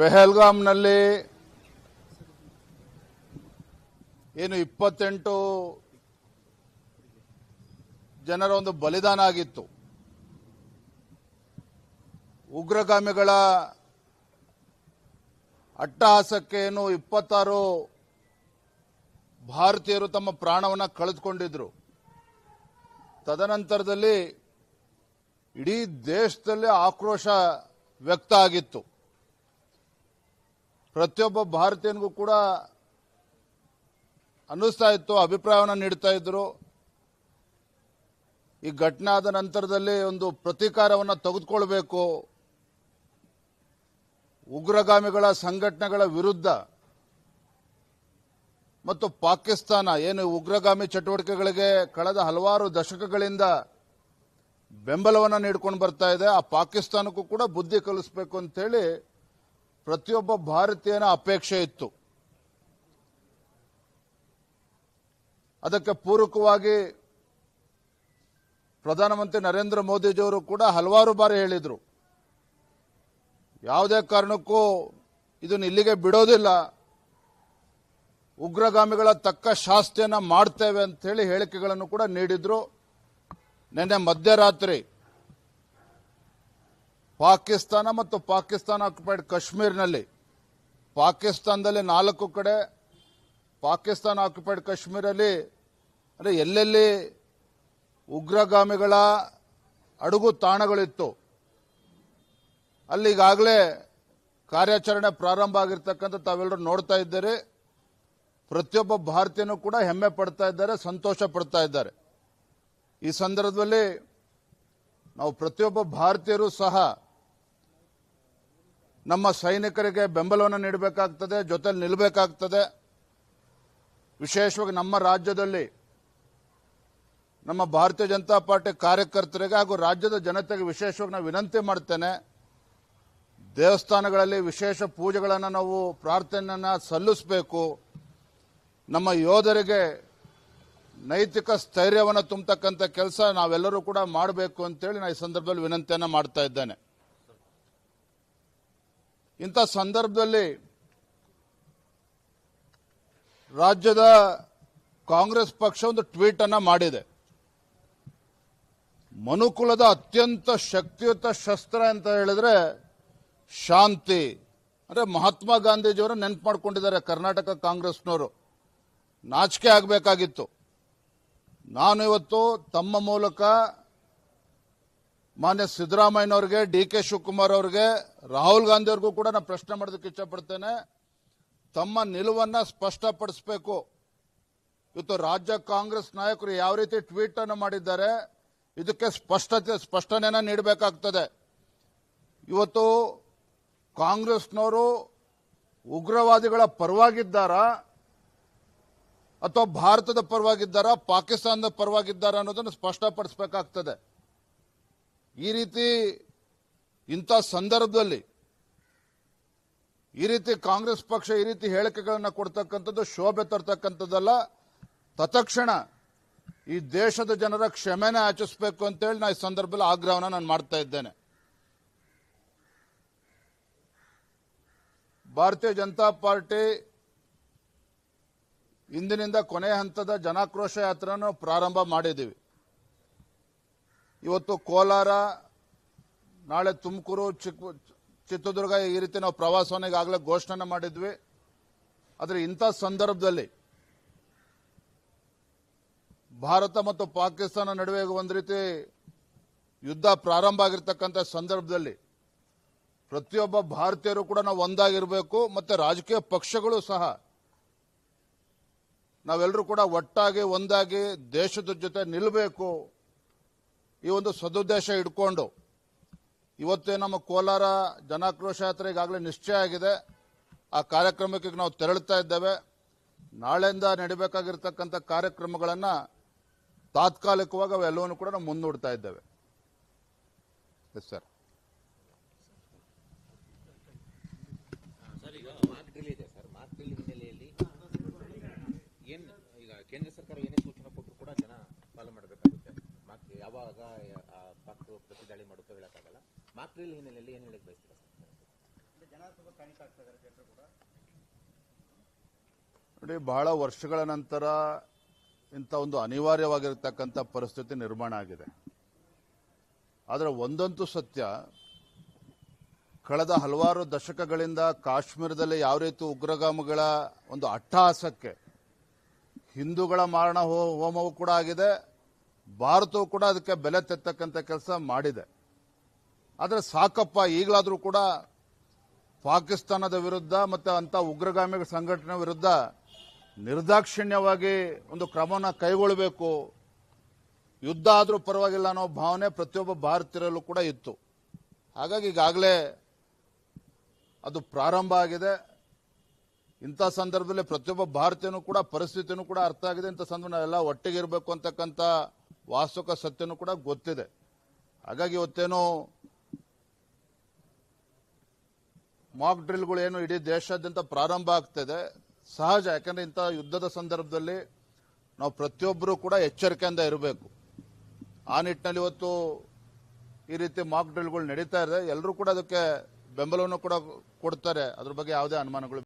ಪೆಹಲ್ಗಾಮ್ನಲ್ಲಿ ಏನು ಇಪ್ಪತ್ತೆಂಟು ಜನರ ಒಂದು ಬಲಿದಾನ ಆಗಿತ್ತು. ಉಗ್ರಗಾಮಿಗಳ ಅಟ್ಟಹಾಸಕ್ಕೆ ಏನು ಇಪ್ಪತ್ತಾರು ಭಾರತೀಯರು ತಮ್ಮ ಪ್ರಾಣವನ್ನು ಕಳೆದುಕೊಂಡಿದ್ರು. ತದನಂತರದಲ್ಲಿ ಇಡೀ ದೇಶದಲ್ಲಿ ಆಕ್ರೋಶ ವ್ಯಕ್ತ ಆಗಿತ್ತು. ಪ್ರತಿಯೊಬ್ಬ ಭಾರತೀಯನಿಗೂ ಕೂಡ ಅನ್ನಿಸ್ತಾ ಇತ್ತು, ಅಭಿಪ್ರಾಯವನ್ನು ನೀಡ್ತಾ ಇದ್ರು. ಈ ಘಟನೆ ಆದ ನಂತರದಲ್ಲಿ ಒಂದು ಪ್ರತೀಕಾರವನ್ನು ತೆಗೆದುಕೊಳ್ಬೇಕು. ಉಗ್ರಗಾಮಿಗಳ ಸಂಘಟನೆಗಳ ವಿರುದ್ಧ ಮತ್ತು ಪಾಕಿಸ್ತಾನ, ಏನು ಉಗ್ರಗಾಮಿ ಚಟುವಟಿಕೆಗಳಿಗೆ ಕಳೆದ ಹಲವಾರು ದಶಕಗಳಿಂದ ಬೆಂಬಲವನ್ನು ನೀಡ್ಕೊಂಡು ಬರ್ತಾ ಇದೆ. ಆ ಪಾಕಿಸ್ತಾನಕ್ಕೂ ಕೂಡ ಬುದ್ಧಿ ಕಲಿಸಬೇಕು ಅಂತೇಳಿ ಪ್ರತಿಯೊಬ್ಬ ಭಾರತೀಯನ ಅಪೇಕ್ಷೆ ಇತ್ತು. ಅದಕ್ಕೆ ಪೂರಕವಾಗಿ ಪ್ರಧಾನಮಂತ್ರಿ ನರೇಂದ್ರ ಮೋದಿಜಿಯವರು ಕೂಡ ಹಲವಾರು ಬಾರಿ ಹೇಳಿದರು. ಯಾವುದೇ ಕಾರಣಕ್ಕೂ ಇದನ್ನು ಇಲ್ಲಿಗೆ ಬಿಡೋದಿಲ್ಲ. ಉಗ್ರಗಾಮಿಗಳ ತಕ್ಕ ಶಾಸ್ತಿಯನ್ನು ಮಾಡ್ತೇವೆ ಅಂತ ಹೇಳಿ ಹೇಳಿಕೆಗಳನ್ನು ಕೂಡ ನೀಡಿದ್ರು. ನಿನ್ನೆ ಮಧ್ಯರಾತ್ರಿ ಪಾಕಿಸ್ತಾನ ಮತ್ತು ಪಾಕಿಸ್ತಾನ ಆಕ್ಯುಪೈಡ್ ಕಾಶ್ಮೀರ್ನಲ್ಲಿ. ಪಾಕಿಸ್ತಾನದಲ್ಲಿ ನಾಲ್ಕು ಕಡೆ, ಪಾಕಿಸ್ತಾನ ಆಕ್ಯುಪೈಡ್ ಕಾಶ್ಮೀರಲ್ಲಿ, ಅಂದರೆ ಎಲ್ಲೆಲ್ಲಿ ಉಗ್ರಗಾಮಿಗಳ ಅಡುಗು ತಾಣಗಳಿತ್ತು ಅಲ್ಲಿಗಾಗಲೇ ಕಾರ್ಯಾಚರಣೆ ಪ್ರಾರಂಭ ಆಗಿರ್ತಕ್ಕಂಥ ತಾವೆಲ್ಲರೂ ನೋಡ್ತಾ ಇದ್ದೀರಿ. ಪ್ರತಿಯೊಬ್ಬ ಭಾರತೀಯನೂ ಕೂಡ ಹೆಮ್ಮೆ ಪಡ್ತಾ ಇದ್ದಾರೆ, ಸಂತೋಷ ಪಡ್ತಾ ಇದ್ದಾರೆ. ಈ ಸಂದರ್ಭದಲ್ಲಿ ನಾವು ಪ್ರತಿಯೊಬ್ಬ ಭಾರತೀಯರು ಸಹ ನಮ್ಮ ಸೈನಿಕರಿಗೆ ಬೆಂಬಲವನ್ನು ನೀಡಬೇಕಾಗ್ತದೆ, ಜೊತೆಲಿ ನಿಲ್ಲಬೇಕಾಗ್ತದೆ ವಿಶೇಷವಾಗಿ ನಮ್ಮ ರಾಜ್ಯದಲ್ಲಿ ನಮ್ಮ ಭಾರತೀಯ ಜನತಾ ಪಾರ್ಟಿ ಕಾರ್ಯಕರ್ತರಿಗೆ ಹಾಗೂ ರಾಜ್ಯದ ಜನತೆಗೆ ವಿಶೇಷವಾಗಿ ನಾನು ವಿನಂತಿ ಮಾಡ್ತೇನೆ, ದೇವಸ್ಥಾನಗಳಲ್ಲಿ ವಿಶೇಷ ಪೂಜೆಗಳನ್ನು ನಾವು ಪ್ರಾರ್ಥನೆಯನ್ನು ಸಲ್ಲಿಸಬೇಕು. ನಮ್ಮ ಯೋಧರಿಗೆ ನೈತಿಕ ಸ್ಥೈರ್ಯವನ್ನು ತುಂಬತಕ್ಕಂಥ ಕೆಲಸ ನಾವೆಲ್ಲರೂ ಕೂಡ ಮಾಡಬೇಕು ಅಂತೇಳಿ ನಾನು ಈ ಸಂದರ್ಭದಲ್ಲಿ ವಿನಂತಿಯನ್ನು ಮಾಡ್ತಾ ಇದ್ದೇನೆ. ಇಂಥ ಸಂದರ್ಭದಲ್ಲಿ ರಾಜ್ಯದ ಕಾಂಗ್ರೆಸ್ ಪಕ್ಷ ಒಂದು ಟ್ವೀಟ್ ಅನ್ನ ಮಾಡಿದೆ. ಮನುಕುಲದ ಅತ್ಯಂತ ಶಕ್ತಿಯುತ ಶಸ್ತ್ರ ಅಂತ ಹೇಳಿದ್ರೆ ಶಾಂತಿ. ಅಂದ್ರೆ ಮಹಾತ್ಮ ಗಾಂಧೀಜಿಯವರ ನೆನಪು ಮಾಡ್ಕೊಂಡಿದ್ದಾರೆ ಕರ್ನಾಟಕ ಕಾಂಗ್ರೆಸ್ನವರು. ನಾಚಿಕೆ ಆಗಬೇಕಾಗಿತ್ತು. ನಾನು ಇವತ್ತು ತಮ್ಮ ಮೂಲಕ ಮಾನ್ಯ ಸಿದ್ದರಾಮಯ್ಯನವ್ರಿಗೆ, ಡಿ ಕೆ ಶಿವಕುಮಾರ್ ಅವ್ರಿಗೆ ರಾಹುಲ್ ಗಾಂಧಿ ಅವ್ರಿಗೂ ಕೂಡ ನಾನು ಪ್ರಶ್ನೆ ಮಾಡೋದಕ್ಕೆ ಇಷ್ಟಪಡ್ತೇನೆ. ತಮ್ಮ ನಿಲುವನ್ನ ಸ್ಪಷ್ಟಪಡಿಸಬೇಕು. ಇವತ್ತು ರಾಜ್ಯ ಕಾಂಗ್ರೆಸ್ ನಾಯಕರು ಯಾವ ರೀತಿ ಟ್ವೀಟ್ ಅನ್ನು ಮಾಡಿದ್ದಾರೆ, ಇದಕ್ಕೆ ಸ್ಪಷ್ಟತೆ ಸ್ಪಷ್ಟನೆಯನ್ನ ನೀಡಬೇಕಾಗ್ತದೆ. ಇವತ್ತು ಕಾಂಗ್ರೆಸ್ನವರು ಉಗ್ರವಾದಿಗಳ ಪರವಾಗಿದ್ದಾರಾ, ಅಥವಾ ಭಾರತದ ಪರವಾಗಿದ್ದಾರಾ, ಪಾಕಿಸ್ತಾನದ ಪರವಾಗಿದ್ದಾರಾ ಅನ್ನೋದನ್ನು ಸ್ಪಷ್ಟಪಡಿಸಬೇಕಾಗ್ತದೆ. ಈ ರೀತಿ ಇಂಥ ಸಂದರ್ಭದಲ್ಲಿ ಈ ರೀತಿ ಕಾಂಗ್ರೆಸ್ ಪಕ್ಷ ಈ ರೀತಿ ಹೇಳಿಕೆಗಳನ್ನು ಕೊಡ್ತಕ್ಕಂಥದ್ದು, ಶೋಭೆ ತರ್ತಕ್ಕಂಥದ್ದಲ್ಲ. ತತ್ಕ್ಷಣ ಈ ದೇಶದ ಜನರ ಕ್ಷಮೆನ ಆಚರಿಸಬೇಕು ಅಂತೇಳಿ ನಾ ಈ ಸಂದರ್ಭದಲ್ಲಿ ಆಗ್ರಹವನ್ನು ನಾನು ಮಾಡ್ತಾ ಇದ್ದೇನೆ. ಭಾರತೀಯ ಜನತಾ ಪಾರ್ಟಿ ಇಂದಿನಿಂದ ಕೊನೆ ಹಂತದ ಜನಾಕ್ರೋಶ ಯಾತ್ರೆಯನ್ನು ಪ್ರಾರಂಭ ಮಾಡಿದ್ದೀವಿ. ಇವತ್ತು ಕೋಲಾರ ನಾಳೆ ತುಮಕೂರು, ಚಿಕ್ಕ, ಚಿತ್ರದುರ್ಗ ಈ ರೀತಿ ನಾವು ಪ್ರವಾಸವನ್ನು ಈಗಾಗಲೇ ಘೋಷಣೆ ಮಾಡಿದ್ವಿ. ಆದರೆ ಇಂಥ ಸಂದರ್ಭದಲ್ಲಿ ಭಾರತ ಮತ್ತು ಪಾಕಿಸ್ತಾನ ನಡುವೆ ಒಂದು ರೀತಿ ಯುದ್ಧ ಪ್ರಾರಂಭ ಆಗಿರ್ತಕ್ಕಂಥ ಸಂದರ್ಭದಲ್ಲಿ ಪ್ರತಿಯೊಬ್ಬ ಭಾರತೀಯರು ಕೂಡ ನಾವು ಒಂದಾಗಿರಬೇಕು ಮತ್ತು ರಾಜಕೀಯ ಪಕ್ಷಗಳು ಸಹ ನಾವೆಲ್ಲರೂ ಕೂಡ ಒಟ್ಟಾಗಿ, ಒಂದಾಗಿ ದೇಶದ ಜೊತೆ ನಿಲ್ಲಬೇಕು ಈ ಒಂದು ಸದುದ್ದೇಶ ಇಟ್ಕೊಂಡು ಇವತ್ತೇ ನಮ್ಮ ಕೋಲಾರ ಜನಾಕ್ರೋಶ ಯಾತ್ರೆ ಈಗಾಗಲೇ ನಿಶ್ಚಯ ಆಗಿದೆ. ಆ ಕಾರ್ಯಕ್ರಮಕ್ಕೆ ನಾವು ತೆರಳುತ್ತಾ ಇದ್ದೇವೆ. ನಾಳೆಯಿಂದ ನಡಿಬೇಕಾಗಿರ್ತಕ್ಕಂಥ ಕಾರ್ಯಕ್ರಮಗಳನ್ನು ತಾತ್ಕಾಲಿಕವಾಗಿ ಅವೆಲ್ಲವನ್ನು ಕೂಡ ನಾವು ಮುಂದೂಡ್ತಾ ಇದ್ದೇವೆ. ಎಸ್ ಸರ್ ಕೇಂದ್ರ ಸರ್ಕಾರ ಏನೇ ಸೂಚನೆ ಕೊಟ್ಟರು ಕೂಡ ಜನ ಫಾಲೋ ಮಾಡಬೇಕಾಗುತ್ತೆ. ಯಾವಾಗ ಪ್ರತಿದಾಳಿ ಮಾಡುತ್ತೋ ಹೇಳಕ್ಕಾಗಲ್ಲ. ಮಾರ್ಕ್ ಡ್ರಿಲ್ ಹಿನ್ನೆಲೆಯಲ್ಲಿ ಏನು ಹೇಳಕ್ ಬಯಸ್ತೀರಾ? ನೋಡಿ ಬಹಳ ವರ್ಷಗಳ ನಂತರ ಇಂಥ ಒಂದು ಅನಿವಾರ್ಯವಾಗಿರತಕ್ಕಂಥ ಪರಿಸ್ಥಿತಿ ನಿರ್ಮಾಣ ಆಗಿದೆ. ಆದರೆ ಒಂದಂತೂ ಸತ್ಯ ಕಳೆದ ಹಲವಾರು ದಶಕಗಳಿಂದ ಕಾಶ್ಮೀರದಲ್ಲಿ ಯಾವ ರೀತಿ ಉಗ್ರಗಾಮಿಗಳ ಒಂದು ಅಟ್ಟಹಾಸಕ್ಕೆ ಹಿಂದೂಗಳ ಮಾರಣ ಹೋ- ಹೋಮವೂ ಕೂಡ ಆಗಿದೆ ಭಾರತವು ಕೂಡ ಅದಕ್ಕೆ ಬೆಲೆ ತೆತ್ತಕ್ಕಂಥ ಕೆಲಸ ಮಾಡಿದೆ. ಆದರೆ ಸಾಕಪ್ಪ, ಈಗಲಾದರೂ ಕೂಡ ಪಾಕಿಸ್ತಾನದ ವಿರುದ್ಧ ಮತ್ತು ಅಂಥ ಉಗ್ರಗಾಮಿ ಸಂಘಟನೆ ವಿರುದ್ಧ ನಿರ್ದಾಕ್ಷಿಣ್ಯವಾಗಿ ಒಂದು ಕ್ರಮನ ಕೈಗೊಳ್ಳಬೇಕು. ಯುದ್ಧ ಆದರೂ ಪರವಾಗಿಲ್ಲ ಅನ್ನೋ ಭಾವನೆ ಪ್ರತಿಯೊಬ್ಬ ಭಾರತೀಯರಲ್ಲೂ ಕೂಡ ಇತ್ತು. ಹಾಗಾಗಿ ಈಗಾಗಲೇ ಅದು ಪ್ರಾರಂಭ ಆಗಿದೆ. ಇಂಥ ಸಂದರ್ಭದಲ್ಲಿ ಪ್ರತಿಯೊಬ್ಬ ಭಾರತೀಯನೂ ಕೂಡ ಪರಿಸ್ಥಿತಿನೂ ಕೂಡ ಅರ್ಥ ಆಗಿದೆ. ಇಂಥ ಸಂದರ್ಭ ಎಲ್ಲ ಒಟ್ಟಿಗೆ ಇರಬೇಕು ಅಂತಕ್ಕಂಥ ವಾಸ್ತವ ಸತ್ಯನೂ ಕೂಡ ಗೊತ್ತಿದೆ. ಹಾಗಾಗಿ ಇವತ್ತೇನು ಮಾಕ್ ಡ್ರಿಲ್ಗಳು ಏನು ಇಡೀ ದೇಶಾದ್ಯಂತ ಪ್ರಾರಂಭ ಆಗ್ತಿದೆ. ಸಹಜ, ಯಾಕಂದ್ರೆ ಇಂಥ ಯುದ್ಧದ ಸಂದರ್ಭದಲ್ಲಿ ನಾವು ಪ್ರತಿಯೊಬ್ಬರೂ ಕೂಡ ಎಚ್ಚರಿಕೆಯಿಂದ ಇರಬೇಕು. ಆ ನಿಟ್ಟಿನಲ್ಲಿ ಇವತ್ತು ಈ ರೀತಿ ಮಾಕ್ ಡ್ರಿಲ್ಗಳು ನಡೀತಾ ಇದೆ. ಎಲ್ಲರೂ ಕೂಡ ಅದಕ್ಕೆ ಬೆಂಬಲವನ್ನು ಕೂಡ ಕೊಡ್ತಾರೆ. ಅದ್ರ ಬಗ್ಗೆ ಯಾವುದೇ ಅನುಮಾನಗಳು